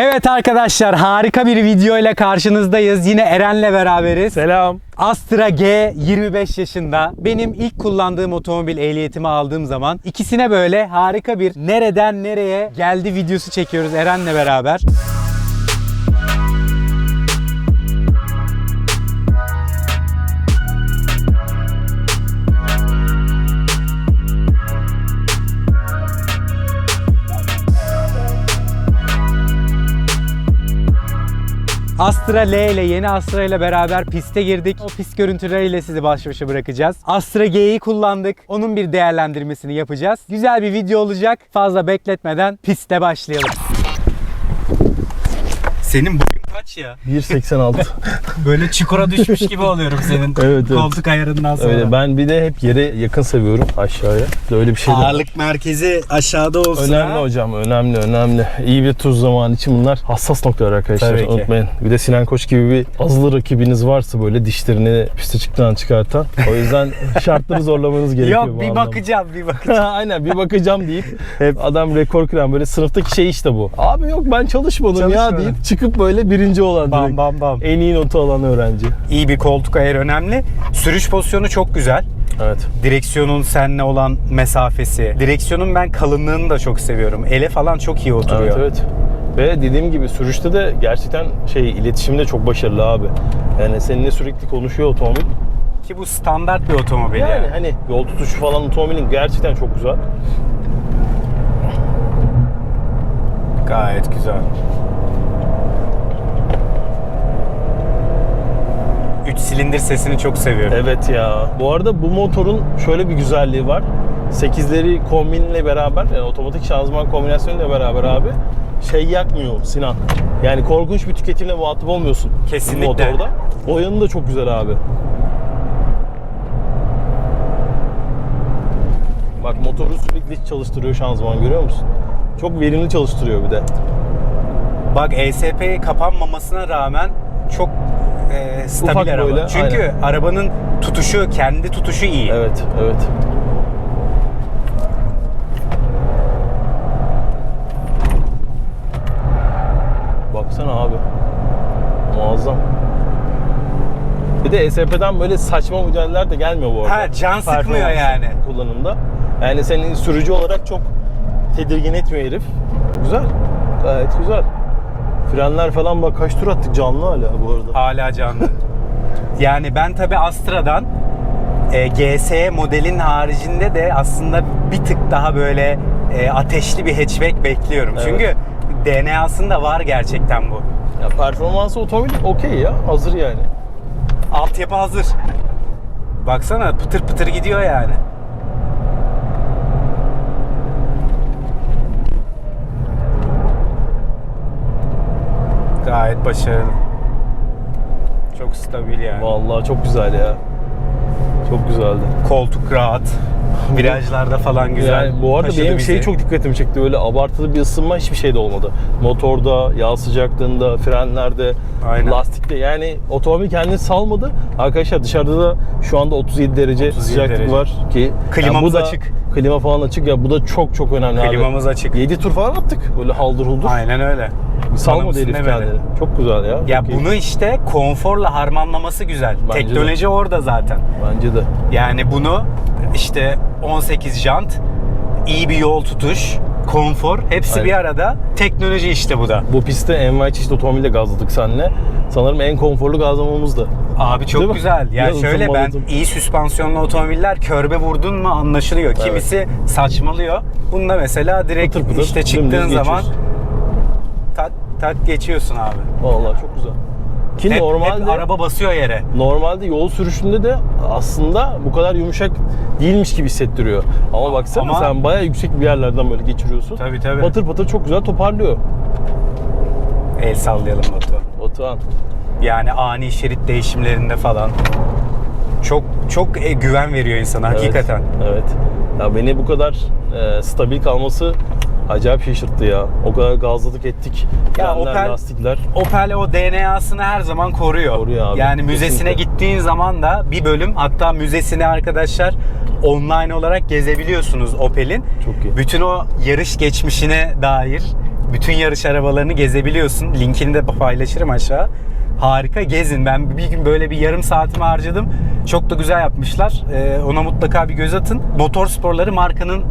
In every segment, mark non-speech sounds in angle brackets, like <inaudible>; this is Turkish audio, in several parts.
Evet arkadaşlar harika bir video ile karşınızdayız. Yine Eren'le beraberiz. Selam. Astra G 25 yaşında. Benim ilk kullandığım otomobil ehliyetimi aldığım zaman ikisine böyle harika bir nereden nereye geldi videosu çekiyoruz Eren'le beraber. Astra L ile yeni Astra ile beraber piste girdik. O pist görüntüleriyle sizi baş başa bırakacağız. Astra G'yi kullandık. Onun bir değerlendirmesini yapacağız. Güzel bir video olacak. Fazla bekletmeden piste başlayalım. Senin boyun kaç ya? 1.86. <laughs> Böyle çukura düşmüş gibi oluyorum senin <laughs> Evet, evet. koltuk ayarından sonra. Öyle ben bir de hep yere yakın seviyorum aşağıya. Öyle bir şey de. Ağırlık merkezi aşağıda olsun Önemli ha. hocam, önemli, önemli. İyi bir tur zamanı için bunlar hassas noktalar arkadaşlar. Tabii ki. Unutmayın. Bir de Sinan Koç gibi bir azılı rakibiniz varsa böyle dişlerini piste çıktıktan çıkartan. O yüzden <laughs> şartları zorlamanız gerekiyor Yok bir anlamda. bakacağım bir bakacağım. Aynen bir bakacağım deyip hep adam rekor kıran böyle sınıftaki şey işte bu. Abi yok ben çalışmadım, ya Çalışmadım. deyip çıkıp böyle birinci olan bam direkt. bam bam. En iyi notu alan öğrenci. İyi bir koltuk ayar önemli. Sürüş pozisyonu çok güzel. Evet. Direksiyonun seninle olan mesafesi. Direksiyonun ben kalınlığını da çok seviyorum. Ele falan çok iyi oturuyor. Evet evet. Ve dediğim gibi sürüşte de gerçekten şey iletişimde çok başarılı abi. Yani seninle sürekli konuşuyor otomobil. Ki bu standart bir otomobil Yani yani. hani yol tutuşu falan otomobilin gerçekten çok güzel. Gayet güzel. 3 silindir sesini çok seviyorum. Evet ya. Bu arada bu motorun şöyle bir güzelliği var. 8'leri kombinle beraber yani otomatik şanzıman kombinasyonuyla beraber abi şey yakmıyor Sinan. Yani korkunç bir tüketimle muhatap olmuyorsun. bu Kesinlikle. Motorda. O yanı da çok güzel abi. Bak motoru sürekli çalıştırıyor şanzıman görüyor musun? Çok verimli çalıştırıyor bir de. Bak ESP kapanmamasına rağmen çok e, stabil Ufak araba. böyle, Çünkü aynen. arabanın tutuşu, kendi tutuşu iyi. Evet, evet. Baksana abi. Muazzam. Bir de ESP'den böyle saçma modeller de gelmiyor bu arada. Ha, can sıkmıyor yani. Kullanımda. Yani senin sürücü olarak çok tedirgin etmiyor herif. Güzel. Gayet güzel. Frenler falan bak kaç tur attık canlı hala bu arada. Hala canlı. <laughs> yani ben tabi Astra'dan e, GS modelin haricinde de aslında bir tık daha böyle e, ateşli bir hatchback bekliyorum. Evet. Çünkü DNA'sında var gerçekten bu. Ya performansı otomobil okey ya. Hazır yani. Altyapı hazır. Baksana pıtır pıtır gidiyor yani. Gayet başarılı. Çok stabil yani. Vallahi çok güzel ya. Çok güzeldi. Koltuk rahat. <laughs> Virajlarda falan güzel. Yani bu arada taşıdı benim bizi. şey çok dikkatimi çekti. Öyle abartılı bir ısınma hiçbir şeyde olmadı. Motorda, yağ sıcaklığında, frenlerde, Aynen. lastikte. Yani otomobil kendini salmadı. Arkadaşlar dışarıda da şu anda 37 derece 37 sıcaklık derece. var ki Klimamız bu da, açık. Klima falan açık ya bu da çok çok önemli abi. Klimamız açık. 7 tur falan attık. Böyle haldır huldur. Aynen öyle. Salmadı herif kendini. Çok güzel ya. Ya Çok iyi. bunu işte konforla harmanlaması güzel. Bence de. Teknoloji orada zaten. Bence de. Yani bunu işte 18 jant, iyi bir yol tutuş, konfor hepsi Aynen. bir arada. Teknoloji işte bu da. Bu pistte NY çeşit otomobille gazladık seninle. Sanırım en konforlu gazlamamız da. Abi çok Değil güzel. Ya şöyle ben iyi süspansiyonlu otomobiller körbe vurdun mu anlaşılıyor. Kimisi saçmalıyor. Bunda mesela direkt Pıtır pıtır, işte çıktığın zaman geçiyorsun. Tak geçiyorsun abi. Vallahi çok güzel. Ki Hep, normalde hep araba basıyor yere. normalde yol sürüşünde de aslında bu kadar yumuşak değilmiş gibi hissettiriyor. Ama baksana Ama- sen bayağı yüksek bir yerlerden böyle geçiriyorsun. Tabii, tabii. Patır patır çok güzel toparlıyor. El sallayalım Batu. Batuhan. Yani ani şerit değişimlerinde falan. Çok çok e, güven veriyor insana Evet, hakikaten. Evet. Ya beni bu kadar e, stabil kalması acayip şaşırttı ya. O kadar gazladık ettik. Ya Frenler, Opel- lastikler. Opel o DNA'sını her zaman koruyor. Koruyor abi, Yani müzesine kesinlikle. gittiğin zaman da bir bölüm hatta müzesini arkadaşlar online olarak gezebiliyorsunuz Opel'in. Çok iyi. Bütün o yarış geçmişine dair Bütün yarış arabalarını gezebiliyorsun. Linkini de paylaşırım aşağı. Harika gezin. Ben bir gün böyle bir yarım saatimi harcadım. Çok da güzel yapmışlar. Ee, ona mutlaka bir göz atın. Motorsporları markanın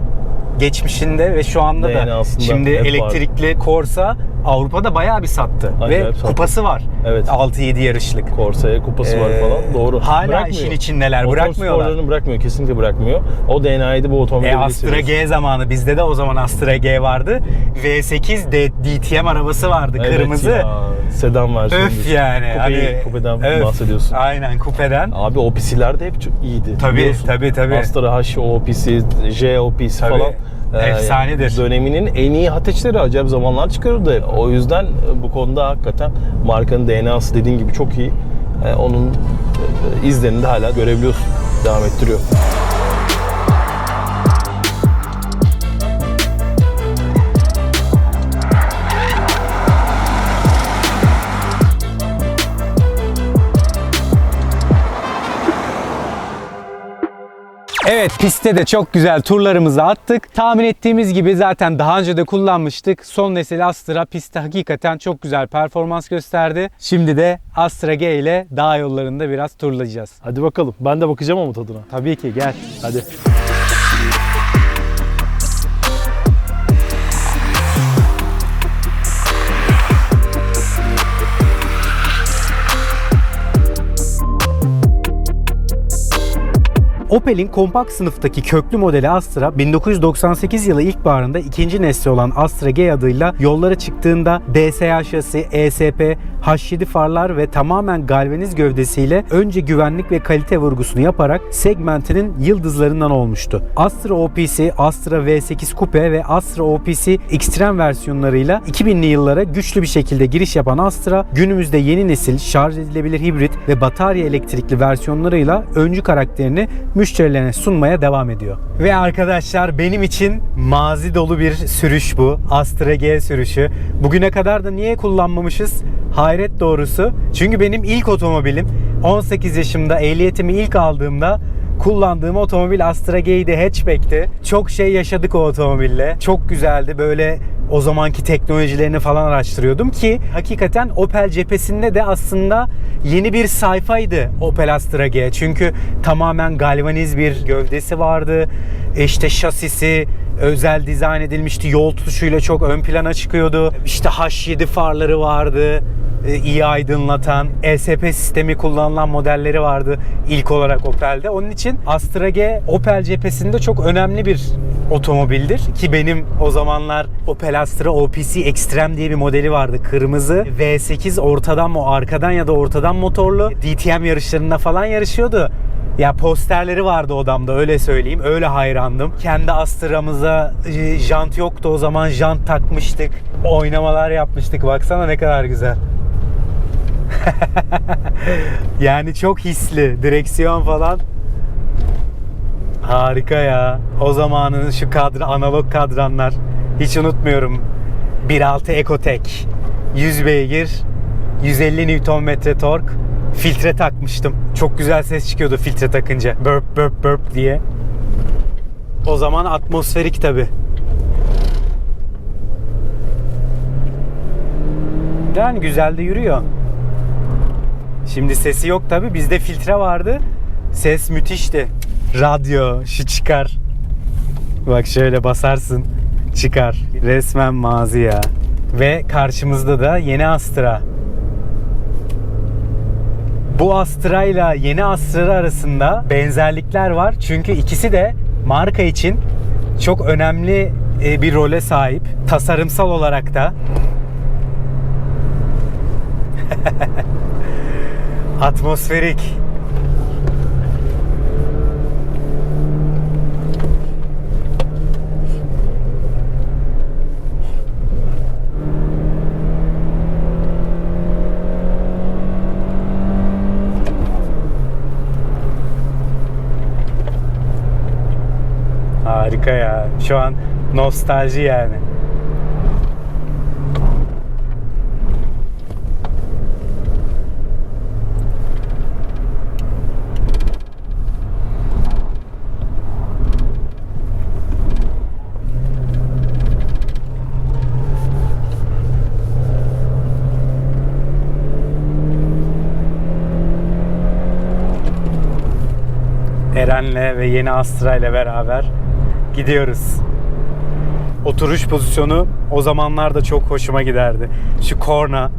geçmişinde ve şu anda da DNA'sında şimdi hep elektrikli Corsa Avrupa'da bayağı bir sattı. Acayip ve sattı. kupası var. Evet. 6-7 yarışlık. Korsa'ya kupası var Ee, falan. Doğru. hala işin içindeler, bırakmıyorlar. Motorsporlarını bırakmıyor. Kesinlikle bırakmıyor. O DNA'ydı bu otomobili. E Astra G zamanı bizde de o zaman Astra G vardı. V8 D- DTM arabası vardı kırmızı. Evet ya, sedan versiyonu. Öf yani. Kupeyi, hani, kupeden öf. bahsediyorsun. Aynen kupeden. Abi o PC'ler de hep çok iyiydi. Tabii, biliyorsun. tabii, tabii. Astra H o PC, J o PC Tabii. falan. Ee, Efsanedir. Döneminin en iyi hateçleri acayip zamanlar çıkarırdı. O yüzden e, bu konuda hakikaten markanın DNA'sı dediğin gibi çok iyi. Ee, Onun e, izlerini de hala görebiliyorsun. Devam ettiriyor. Evet pistte de çok güzel turlarımızı attık. Tahmin ettiğimiz gibi zaten daha önce de kullanmıştık. Son nesil Astra pistte hakikaten çok güzel performans gösterdi. Şimdi de Astra G ile dağ yollarında biraz turlayacağız. Hadi bakalım. Ben de bakacağım ama tadına. Tabii ki gel. Hadi. Opel'in kompakt sınıftaki köklü modeli Astra 1998 yılı ilkbaharında ikinci nesli olan Astra G adıyla yollara çıktığında DSH şasi, ESP, H7 farlar ve tamamen galvaniz gövdesiyle önce güvenlik ve kalite vurgusunu yaparak segmentinin yıldızlarından olmuştu. Astra OPC, Astra V8 Coupe ve Astra OPC Extreme versiyonlarıyla 2000'li yıllara güçlü bir şekilde giriş yapan Astra günümüzde yeni nesil şarj edilebilir hibrit ve batarya elektrikli versiyonlarıyla öncü karakterini müşterilerine sunmaya devam ediyor. Ve arkadaşlar benim için mazi dolu bir sürüş bu. Astra G sürüşü. Bugüne kadar da niye kullanmamışız? Hayret doğrusu. Çünkü benim ilk otomobilim 18 yaşımda ehliyetimi ilk aldığımda kullandığım otomobil Astra G'ydi, hatchback'ti. Çok şey yaşadık o otomobille. Çok güzeldi. Böyle o zamanki teknolojilerini falan araştırıyordum ki hakikaten Opel cephesinde de aslında yeni bir sayfaydı Opel Astra G. Çünkü tamamen galvaniz bir gövdesi vardı. İşte şasisi özel dizayn edilmişti. Yol tutuşuyla çok ön plana çıkıyordu. İşte H7 farları vardı e, iyi aydınlatan ESP sistemi kullanılan modelleri vardı ilk olarak Opel'de. Onun için Astra G Opel cephesinde çok önemli bir otomobildir ki benim o zamanlar Opel Astra OPC Extreme diye bir modeli vardı. Kırmızı V8 ortadan mı arkadan ya da ortadan motorlu DTM yarışlarında falan yarışıyordu. Ya posterleri vardı odamda öyle söyleyeyim. Öyle hayrandım. Kendi Astra'mıza e, jant yoktu o zaman jant takmıştık. Oynamalar yapmıştık. Baksana ne kadar güzel. <laughs> yani çok hisli. Direksiyon falan. Harika ya. O zamanın şu kadran, analog kadranlar. Hiç unutmuyorum. 1.6 Ecotec. 100 beygir. 150 Nm tork. Filtre takmıştım. Çok güzel ses çıkıyordu filtre takınca. Burp burp burp diye. O zaman atmosferik tabi. Yani güzel de yürüyor. Şimdi sesi yok tabi. Bizde filtre vardı. Ses müthişti. Radyo şu çıkar. Bak şöyle basarsın. Çıkar. Resmen mazi ya. Ve karşımızda da yeni Astra. Bu Astra ile yeni Astra arasında benzerlikler var. Çünkü ikisi de marka için çok önemli e, bir role sahip. Tasarımsal olarak da. <laughs> Atmosferik. Şu an nostalji yani. Eren'le ve yeni Astra ile beraber gidiyoruz. Oturuş pozisyonu o zamanlarda çok hoşuma giderdi. Şu korna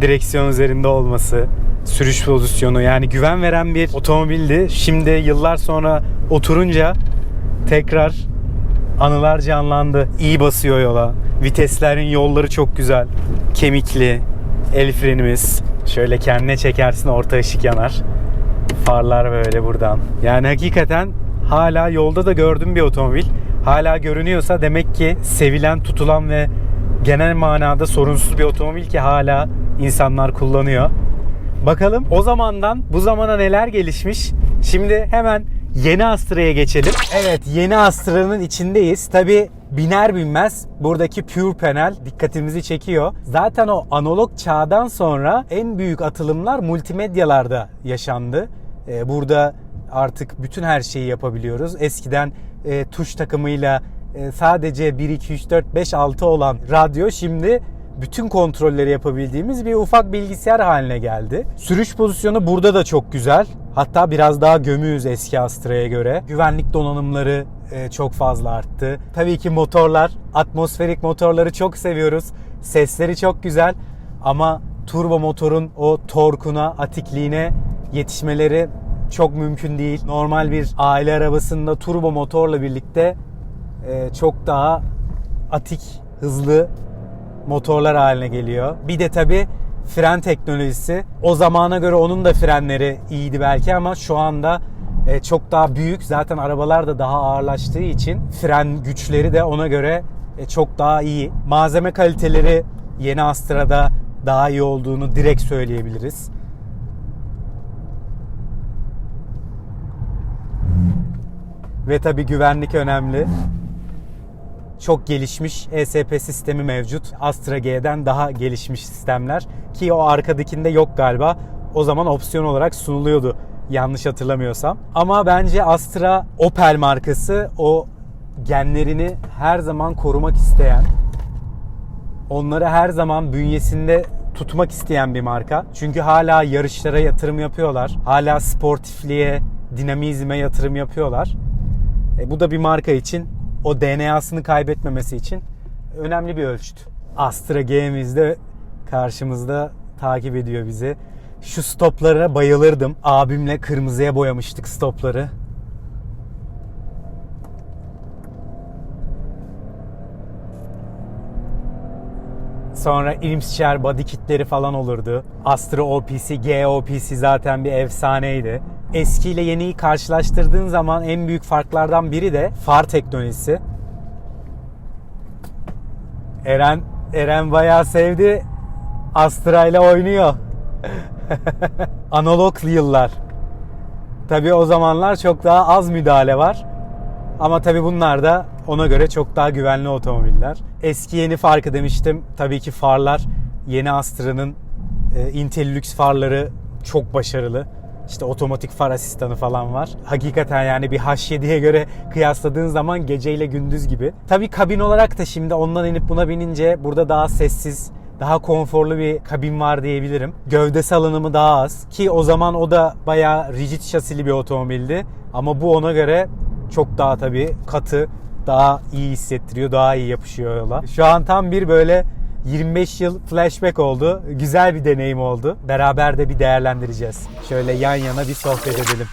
direksiyon üzerinde olması, sürüş pozisyonu yani güven veren bir otomobildi. Şimdi yıllar sonra oturunca tekrar anılar canlandı. İyi basıyor yola. Viteslerin yolları çok güzel. Kemikli. El frenimiz. Şöyle kendine çekersin orta ışık yanar. Farlar böyle buradan. Yani hakikaten hala yolda da gördüğüm bir otomobil. Hala görünüyorsa demek ki sevilen, tutulan ve genel manada sorunsuz bir otomobil ki hala insanlar kullanıyor. Bakalım o zamandan bu zamana neler gelişmiş. Şimdi hemen yeni Astra'ya geçelim. Evet yeni Astra'nın içindeyiz. Tabi biner binmez buradaki Pure Panel dikkatimizi çekiyor. Zaten o analog çağdan sonra en büyük atılımlar multimedyalarda yaşandı. Ee, burada artık bütün her şeyi yapabiliyoruz. Eskiden e, tuş takımıyla e, sadece 1, 2, 3, 4, 5, 6 olan radyo şimdi bütün kontrolleri yapabildiğimiz bir ufak bilgisayar haline geldi. Sürüş pozisyonu burada da çok güzel. Hatta biraz daha gömüyüz eski Astra'ya göre. Güvenlik donanımları e, çok fazla arttı. Tabii ki motorlar, atmosferik motorları çok seviyoruz. Sesleri çok güzel ama turbo motorun o torkuna, atikliğine yetişmeleri çok mümkün değil. Normal bir aile arabasında turbo motorla birlikte e, çok daha atik, hızlı motorlar haline geliyor. Bir de tabi fren teknolojisi. O zamana göre onun da frenleri iyiydi belki ama şu anda e, çok daha büyük. Zaten arabalar da daha ağırlaştığı için fren güçleri de ona göre e, çok daha iyi. Malzeme kaliteleri yeni Astra'da daha iyi olduğunu direkt söyleyebiliriz. Ve tabi güvenlik önemli çok gelişmiş ESP sistemi mevcut. Astra G'den daha gelişmiş sistemler ki o arkadakinde yok galiba. O zaman opsiyon olarak sunuluyordu yanlış hatırlamıyorsam. Ama bence Astra Opel markası o genlerini her zaman korumak isteyen, onları her zaman bünyesinde tutmak isteyen bir marka. Çünkü hala yarışlara yatırım yapıyorlar. Hala sportifliğe, dinamizme yatırım yapıyorlar. E, bu da bir marka için o DNA'sını kaybetmemesi için önemli bir ölçüt. Astra G'miz de karşımızda takip ediyor bizi. Şu stoplara bayılırdım. Abimle kırmızıya boyamıştık stopları. Sonra Irmscher body kitleri falan olurdu. Astra OPC, GOPC zaten bir efsaneydi. Eski ile yeniyi karşılaştırdığın zaman en büyük farklardan biri de far teknolojisi. Eren Eren bayağı sevdi. Astra ile oynuyor. <laughs> Analog yıllar. Tabi o zamanlar çok daha az müdahale var. Ama tabi bunlar da ona göre çok daha güvenli otomobiller. Eski yeni farkı demiştim. Tabii ki farlar yeni Astra'nın e, Intellux farları çok başarılı. İşte otomatik far asistanı falan var. Hakikaten yani bir H7'ye göre kıyasladığın zaman geceyle gündüz gibi. Tabii kabin olarak da şimdi ondan inip buna binince burada daha sessiz, daha konforlu bir kabin var diyebilirim. Gövde salınımı daha az ki o zaman o da bayağı rigid şasili bir otomobildi. Ama bu ona göre çok daha tabii katı, daha iyi hissettiriyor, daha iyi yapışıyor yola. Şu an tam bir böyle 25 yıl flashback oldu. Güzel bir deneyim oldu. Beraber de bir değerlendireceğiz. Şöyle yan yana bir sohbet edelim.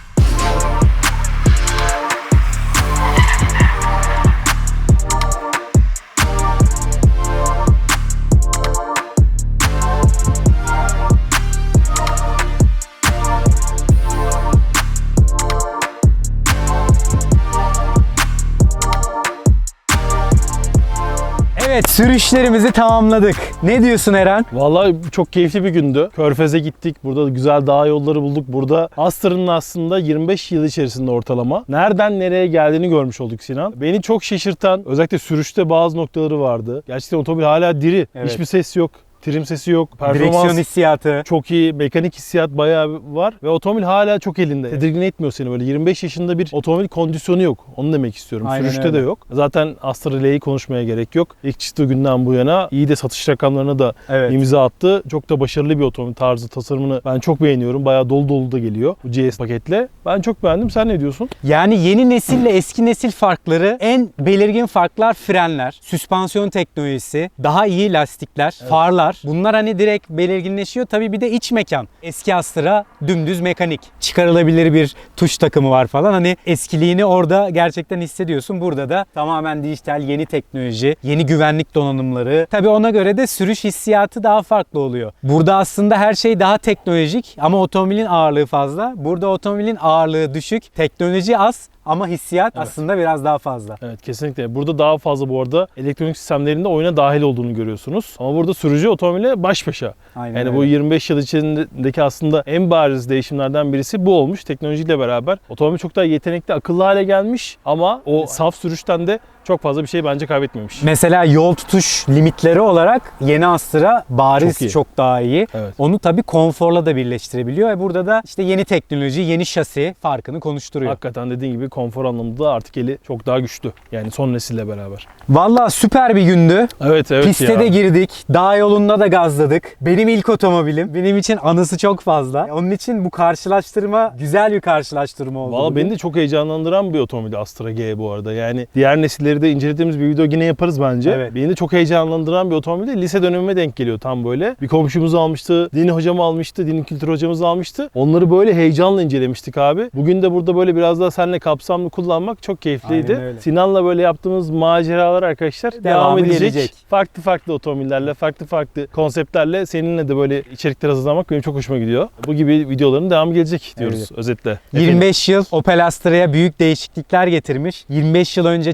Sürüşlerimizi tamamladık. Ne diyorsun Eren? Vallahi çok keyifli bir gündü. Körfez'e gittik. Burada güzel dağ yolları bulduk. Burada Astra'nın aslında 25 yıl içerisinde ortalama nereden nereye geldiğini görmüş olduk Sinan. Beni çok şaşırtan özellikle sürüşte bazı noktaları vardı. Gerçekten otomobil hala diri. Evet. Hiçbir ses yok. Trim sesi yok, Direksiyon performans hissiyatı. çok iyi, mekanik hissiyat bayağı var ve otomobil hala çok elinde. Tedirgin etmiyor seni böyle 25 yaşında bir otomobil kondisyonu yok. Onu demek istiyorum. Aynen Sürüşte öyle. de yok. Zaten Astra L'yi konuşmaya gerek yok. İlk çıktığı günden bu yana iyi de satış rakamlarına da Evet. imza attı. Çok da başarılı bir otomobil tarzı tasarımını ben çok beğeniyorum. Bayağı dolu dolu da geliyor bu GS paketle. Ben çok beğendim. Sen ne diyorsun? Yani yeni nesille eski nesil farkları en belirgin farklar frenler, süspansiyon teknolojisi, daha iyi lastikler, farlar. Bunlar hani direkt belirginleşiyor. Tabii bir de iç mekan. Eski Astra dümdüz mekanik. Çıkarılabilir bir tuş takımı var falan. Hani eskiliğini orada gerçekten hissediyorsun. Burada da tamamen dijital yeni teknoloji, yeni güvenlik donanımları. Tabii ona göre de sürüş hissiyatı daha farklı oluyor. Burada aslında her şey daha teknolojik ama otomobilin ağırlığı fazla. Burada otomobilin ağırlığı düşük, teknoloji az ama hissiyat Evet. aslında biraz daha fazla. Evet kesinlikle. Burada daha fazla bu arada elektronik sistemlerinde oyuna dahil olduğunu görüyorsunuz. Ama burada sürücü otomobile baş başa. Aynen Yani öyle. bu 25 yıl içindeki aslında en bariz değişimlerden birisi bu olmuş teknolojiyle beraber. Otomobil çok daha yetenekli, akıllı hale gelmiş ama o saf sürüşten de çok fazla bir şey bence kaybetmemiş. Mesela yol tutuş limitleri olarak yeni Astra bariz Çok çok, daha iyi. Evet. Onu tabii konforla da birleştirebiliyor. E burada da işte yeni teknoloji, yeni şasi farkını konuşturuyor. Hakikaten dediğin gibi konfor anlamında da artık eli çok daha güçlü. Yani son nesille beraber. Vallahi süper bir gündü. Evet evet Piste ya. de girdik. Dağ yolunda da gazladık. Benim ilk otomobilim. Benim için anısı çok fazla. Onun için bu karşılaştırma güzel bir karşılaştırma oldu. Valla beni de çok heyecanlandıran bir otomobil Astra G bu arada. Yani diğer nesilleri de incelediğimiz bir video yine yaparız bence. Evet. Beni de çok heyecanlandıran bir otomobil. de Lise dönemime denk geliyor tam böyle. Bir komşumuz almıştı, dini hocam almıştı, dini kültür hocamız almıştı. Onları böyle heyecanla incelemiştik abi. Bugün de burada böyle biraz daha seninle kapsamlı kullanmak çok keyifliydi. Sinan'la böyle yaptığımız maceralar arkadaşlar devam Devamı edecek. gelecek. Farklı farklı otomobillerle, farklı farklı konseptlerle seninle de böyle içerikler hazırlamak benim çok hoşuma gidiyor. Bu gibi videoların devamı gelecek diyoruz Evet. özetle. Efendim? 25 yıl Opel Astra'ya büyük değişiklikler getirmiş. 25 yıl önce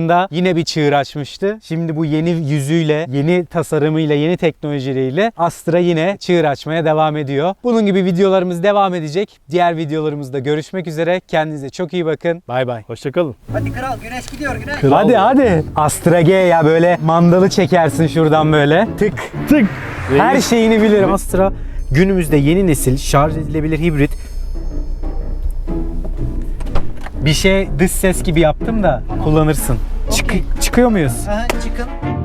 çıktığında yine bir çığır açmıştı. Şimdi bu yeni yüzüyle, yeni tasarımıyla, yeni teknolojileriyle Astra yine çığır açmaya devam ediyor. Bunun gibi videolarımız devam edecek. Diğer videolarımızda görüşmek üzere. Kendinize çok iyi bakın. Bay bay. Hoşçakalın. Hadi kral güneş gidiyor güneş. Kral Hadi ya. hadi. Astra G ya böyle mandalı çekersin şuradan böyle. Tık. Tık. Her şeyini bilirim. Astra günümüzde yeni nesil şarj edilebilir hibrit. Bir şey dış ses gibi yaptım da kullanırsın. Çık- çıkıyor muyuz? Aha, çıkın.